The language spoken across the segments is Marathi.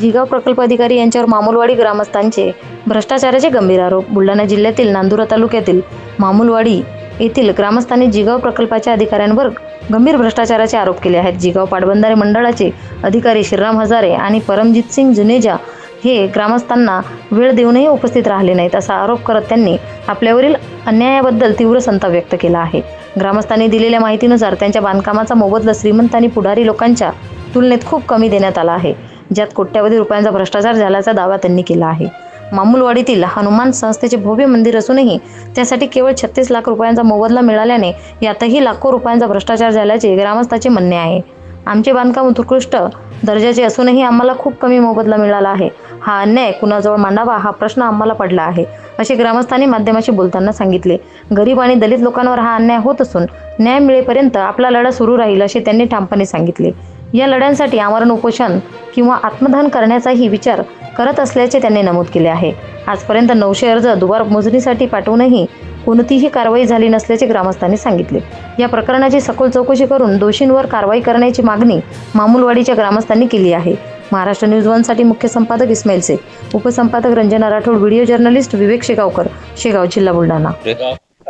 जिगाव प्रकल्प अधिकारी यांच्यावर मामुलवाडी ग्रामस्थांचे भ्रष्टाचाराचे गंभीर आरोप. बुलढाणा जिल्ह्यातील नांदुरा तालुक्यातील मामुलवाडी येथील ग्रामस्थांनी जिगाव प्रकल्पाच्या अधिकाऱ्यांवर गंभीर भ्रष्टाचाराचे आरोप केले आहेत. जिगाव पाटबंधारे मंडळाचे अधिकारी श्रीराम हजारे आणि परमजित सिंग जुनेजा हे ग्रामस्थांना वेळ देऊनही उपस्थित राहिले नाहीत असा आरोप करत त्यांनी आपल्यावरील अन्यायाबद्दल तीव्र संताप व्यक्त केला आहे. ग्रामस्थांनी दिलेल्या माहितीनुसार त्यांच्या बांधकामाचा मोबदला श्रीमंत आणि पुढारी लोकांच्या तुलनेत खूप कमी देण्यात आला आहे. ज्यात कोट्यावधी रुपयांचा भ्रष्टाचार झाल्याचा दावा त्यांनी केला आहे. मामूलवाडीतील हनुमान संस्थेचे भव्य मंदिर असूनही त्यासाठी केवळ छत्तीस लाख रुपयांचा मोबदला मिळाल्याने यातही लाखो रुपयांचा भ्रष्टाचार झाल्याचे ग्रामस्थाचे म्हणणे आहे. आमचे बांधकाम उत्कृष्ट दर्जाचे असूनही आम्हाला खूप कमी मोबदला मिळाला आहे. हा अन्याय कुणाजवळ मांडावा हा प्रश्न आम्हाला पडला आहे असे ग्रामस्थांनी माध्यमाशी बोलताना सांगितले. गरीब आणि दलित लोकांवर हा अन्याय होत असून न्याय मिळेपर्यंत आपला लढा सुरू राहील असे त्यांनी ठामपणे सांगितले. या लढ्यांसाठी आमरण उपोषण किंवा आत्मदान करण्याचाही विचार करत असल्याचे त्यांनी नमूद केले आहे. आजपर्यंत नऊशे अर्ज दुबार मोजणीसाठी पाठवूनही कोणतीही कारवाई झाली नसल्याचे ग्रामस्थांनी सांगितले. या प्रकरणाची सखोल चौकशी करून दोषींवर कारवाई करण्याची मागणी मामुलवाडीच्या ग्रामस्थांनी केली आहे. महाराष्ट्र न्यूज वनसाठी मुख्य संपादक इस्माईल शेख उपसंपादक रंजना राठोड व्हिडिओ जर्नलिस्ट विवेक शेगावकर शेगाव जिल्हा बुलढाणा.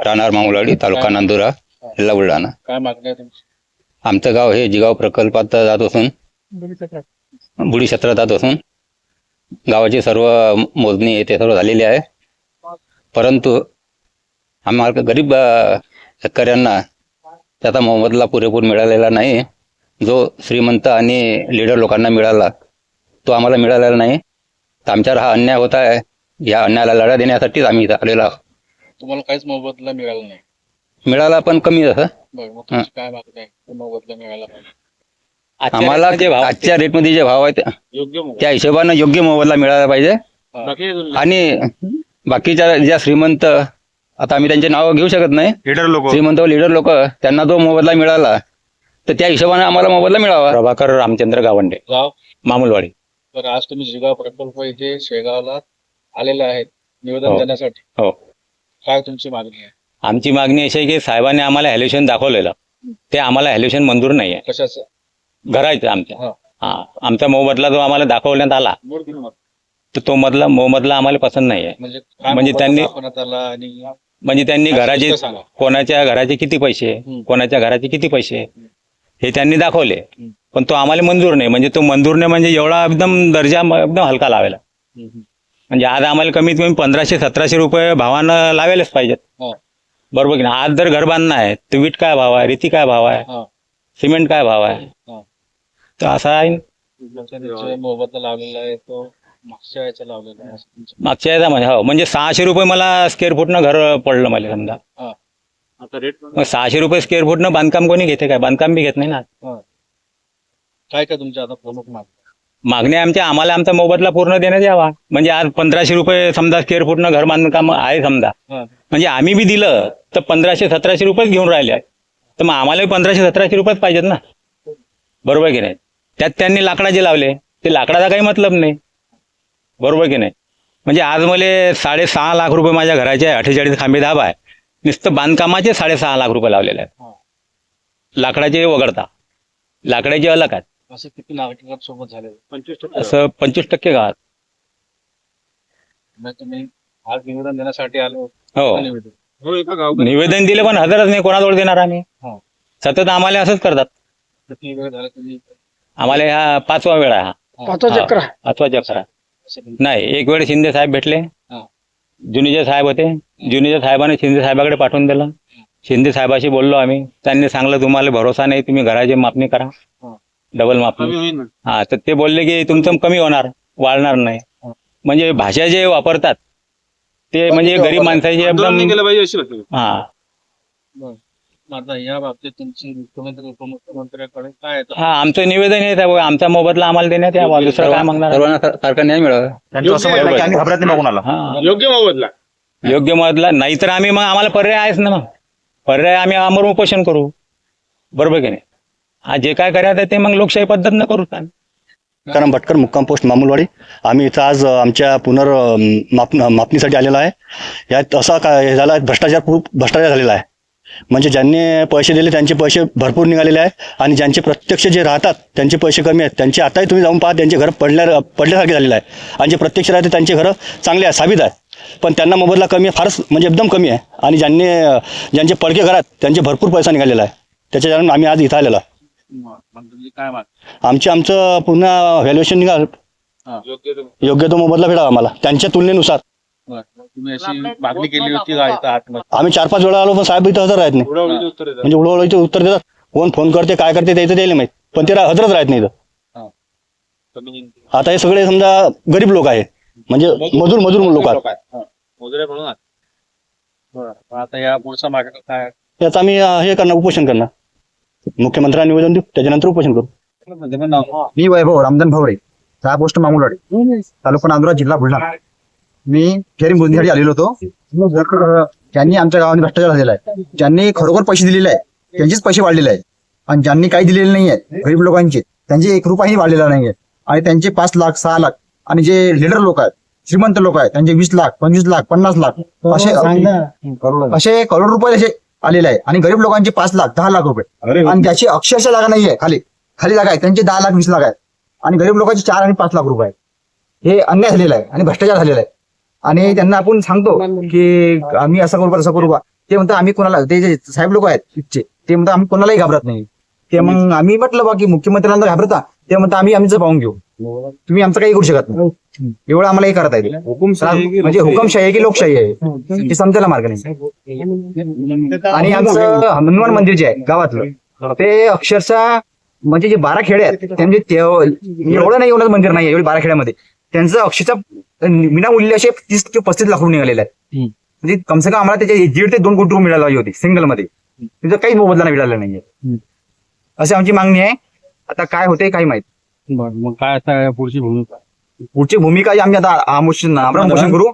राहणार तालुका नांदुरा जिल्हा बुलढाणा. काय मागणी आहे तुमची? आमचं गाव हे जिगाव प्रकल्पात जात असून बुडी क्षेत्रात जात असून गावाची सर्व मोजणी ते सर्व झालेली आहे. परंतु आम्हाला गरीब शेतकऱ्यांना त्याचा मोबदला पुरेपूर मिळालेला नाही. जो श्रीमंत आणि लीडर लोकांना मिळाला तो आम्हाला मिळालेला नाही. तर आमच्यावर हा अन्याय होत आहे. या अन्यायाला लढा देण्यासाठीच आम्ही इथं आलेलो आहोत. तुम्हाला काहीच मोबदला मिळाला नाही. मिळाला पण कमी जसं. बरं मग तुमची काय मागणी आहे? तो मोबदला मिळाला पाहिजे. आम्हाला जे भाव? आजच्या रेटमध्ये जे भाव आहेत योग्य मोबदला. त्या हिशोबानं योग्य मोबदला मिळाला पाहिजे. बाकी आणि बाकीच्या ज्या श्रीमंत आता आम्ही त्यांचे नाव घेऊ शकत नाही. लीडर लोक. श्रीमंत लीडर लोक त्यांना जो मोबदला मिळाला तर त्या हिशोबाने आम्हाला मोबदला मिळावा. प्रभाकर रामचंद्र गावंडे. गाव? मामुलवाडी. तर आज तुम्ही जिगाव प्रकल्प इथे शेगावला आलेले आहेत. निवेदन हो. देण्यासाठी. हो. काय तुमची मागणी आहे? आमची मागणी अशी आहे की साहेबांनी आम्हाला हॅल्युशन दाखवलेलं ते आम्हाला हॅल्युशन मंजूर नाही आहे कशाचं घरायचं आमच्या हा. आमचा मोबदला जो आम्हाला दाखवण्यात आला. तर तो मधला मोबदला आम्हाला पसंत नाही आहे म्हणजे काय म्हणजे त्यांनी- म्हणजे त्यांनी घराचे. कोणाच्या घराचे किती पैसे. कोणाच्या घराचे किती पैसे हे त्यांनी दाखवले. पण तो आम्हाला मंजूर नाही म्हणजे तो मंजूर नाही म्हणजे एवढा एकदम दर्जा एकदम हलका लावायला. म्हणजे आज आम्हाला कमीत कमी पंधराशे सतराशे रुपये भावानं लावायलाच पाहिजेत हो. बरोबर की नाही? आज जर घर बांधणं आहे तर वीट काय भाव आहे रेती काय भाव आहे हा. सिमेंट काय भाव आहे? हा. तर असा आहे जे मोबदला लावलेला आहे तो मागच्या वेळेचा लावलेला आहे. असं तुमचं मागच्या याचा म्हणजे हो. म्हणजे सहाशे रुपये मला स्क्वेअर फूटनं घर पडलं मला समजा. आता रेट मग सहाशे रुपये स्क्वेअर फूटनं बांधकाम कोणी घेते काय? बांधकाम बी घेत नाही ना. काय काय तुमच्या आता प्रमुख मागणी मागणी आमच्या आम्हाला आमचा मोबदला पूर्ण देण्यात यावा. म्हणजे आज पंधराशे रुपये समजा स्क्वेअर फूटनं घर बांधकाम आहे समजा. म्हणजे आम्ही बी दिलं तर पंधराशे सतराशे रुपयेच घेऊन राहिले आहे तर मग आम्हाला पंधराशे सतराशे रुपयेच पाहिजेत ना. बरोबर की नाही? त्यात त्यांनी लाकडाचे लावले ते लाकडाचा काही मतलब नाही. बरोबर की नाही? म्हणजे आज मला साडेसहा लाख रुपये माझ्या घराचे आहे अठ्ठेचाळीस खांबे दाब आहे. नुसतं बांधकामाचे साडेसहा लाख रुपये लावलेले आहेत. लाकडाचे वगळता. लाकडाचे अलग आहेत. असं किती नागरिकांसोबत सोबत झालेलं? पंचवीस टक्के. असं पंचवीस टक्के गावात. म्हणजे तुम्ही आज निवेदन देण्यासाठी आलो. हो. निवेदन? हो एका गाव निवेदन दिले पण हजरच नाही कोणाजवळ देणार आम्ही? हा. सतत आम्हाला असंच करतात. किती वेळ झाला तुम्ही? आम्हाला ह्या पाचवा वेळा आहे हा. पाचवा चक्र. पाचवा चक्र आहे. नाही. एक वेळ शिंदे साहेब भेटले. हा. जुनीजे साहेब होते. जुनीजे साहेबांनी शिंदे साहेबाकडे पाठवून दिलं. शिंदे साहेबाशी बोललो आम्ही. त्यांनी सांगलं तुम्हाला भरोसा नाही तुम्ही घराची मापणी करा. हा. डबल मापणी हा तर ते बोलले की तुमचं कमी होणार वाढणार नाही. म्हणजे भाषा जे वापरतात ते म्हणजे गरीब माणसाची एकदम हा. आता या बाबतीत तुमची मुख्यमंत्री उपमुख्यमंत्र्याकडे काय आहे? हा आमचं निवेदन आहे त्यामुळे आमचा मोबदला आम्हाला देण्यात यावा. दुसरं काय मागणार? सर्वांना सार- सारखा न्याय मिळावा. त्यांचं असं म्हणणं आहे की आम्ही घाबरत नाही बघून आला. योग्य मोबदला. योग्य मोबदला. नाहीतर आम्ही मग आम्हाला पर्याय आहेच ना मग. पर्याय आम्ही आमर उपोषण करू. बरोबर की नाही? हा जे काय करायचं ते मग लोकशाही पद्धतीनं करू कारण भटकर मुक्काम पोस्ट मामुलवाडी. आम्ही इथं आज आमच्या पुनर माप मापणीसाठी आलेलो आहे. यात असा काय हे झाला आहे, भ्रष्टाचार खूप भ्रष्टाचार झालेला आहे. म्हणजे ज्यांनी पैसे दिले त्यांचे पैसे भरपूर निघालेले आहे आणि ज्यांचे प्रत्यक्ष जे राहतात त्यांचे पैसे कमी आहेत. त्यांचे आताही तुम्ही जाऊन पहा त्यांचे घर पडल्या पडल्यासारखे झालेलं आहे. आणि जे प्रत्यक्ष राहते त्यांचे घरं चांगले आहे साबित आहे पण त्यांना मोबदला कमी आहे फारच म्हणजे एकदम कमी आहे. आणि ज्यांनी ज्यांचे पडके घरात त्यांचे भरपूर पैसा निघालेला आहे. त्याच्या आम्ही आज इथं आलेलो काय माग आमचे आमचं पुन्हा व्हॅल्युएशन निघाल. योग्य तो मोबदला भेटा आम्हाला. त्यांच्या तुलनेनुसार. तुम्ही अशी मागणी केली होती का इथं आतमध्ये? आम्ही चार पाच वेळा आलो पण साहेब इथं हजर राहत नाही. म्हणजे उडवळीचे उत्तर देतात. कोण फोन करते काय करते त्याचं द्यायला माहीत. पण ते रा- हजरच राहत नाही इथं. आता हे सगळे समजा गरीब लोक आहे. म्हणजे मजूर मजूर लोक आहेत. मोजरे म्हणून आहात. बरं. मग आता या पुढचा माग काय? याचं आम्ही अं, हे करणार उपोषण करणार. मुख्यमंत्र्यांना निवेदन देऊ त्याच्यानंतर उपोषण करू. मी वैभव रामधन भवरे सहा पोस्ट मामुलवाडी तालुका नांदुरा जिल्हा बुलढाणा. मी फेरी मोजणीसाठी आलेलो होतो. ज्यांनी आमच्या गावाने भ्रष्टाचार झालेला आहे ज्यांनी खरोखर पैसे दिलेले आहे त्यांचेच पैसे वाढलेले आहेत. आणि ज्यांनी काही दिलेले नाही आहेत गरीब लोकांचे त्यांचे एक रुपयाही वाढलेला नाही आहे आणि त्यांचे पाच लाख सहा लाख आणि जे लिडर लोक आहेत श्रीमंत लोक आहेत त्यांचे वीस लाख पंचवीस लाख पन्नास लाख असे असे करोड रुपये असे आलेले आहे. आणि गरीब लोकांचे पाच लाख दहा लाख रुपये. आणि ज्याची अक्षरशः जागा नाही आहे खाली. खाली जागा आहे. त्यांचे दहा लाख वीस लाख आहेत आणि गरीब लोकांचे चार आणि पाच लाख रुपये आहेत. हे अन्याय झालेला आहे आणि भ्रष्टाचार झालेला आहे. आणि त्यांना आपण सांगतो की आम्ही असं करू तसं करू बा ते म्हणतात आम्ही कोणाला ते जे साहेब लोक आहेत तिथचे ते म्हणतात आम्ही कोणालाही घाबरत नाही. ते मग आम्ही म्हटलं बा की मुख्यमंत्र्यांना घाबरता ते म्हणतात आम्ही आम्हीच पाहून घेऊ. तुम्ही आमचं काही करू शकत नाही. एवढं आम्हाला हे करता येईल. म्हणजे हुकुमशाही आहे की लोकशाही आहे. हे समजायला मार्ग नाही. आणि आमचं हनुमान मंदिर जे आहे गावातलं ते अक्षरशः म्हणजे जे बारा खेडे आहेत त्यांचे ते- एवढं नाही एवढं मंदिर नाही एवढे बारा खेड्यामध्ये. त्यांचं अक्षरशः विनामूल्य असे तीस ते पस्तीस लाख रुपये निघालेले आहेत. म्हणजे कमसे कम आम्हाला त्याचे दीड ते दोन कोटी रुपये मिळाले होते सिंगलमध्ये तिथं काही मोबदला नाही मिळाला नाहीये. अशी आमची मागणी आहे. आता काय होते काही माहीत. बरं मग काय आता पुढची भूमिका? पुढची भूमिका जी आम्ही आता आमोशन आमरण पोषण करू.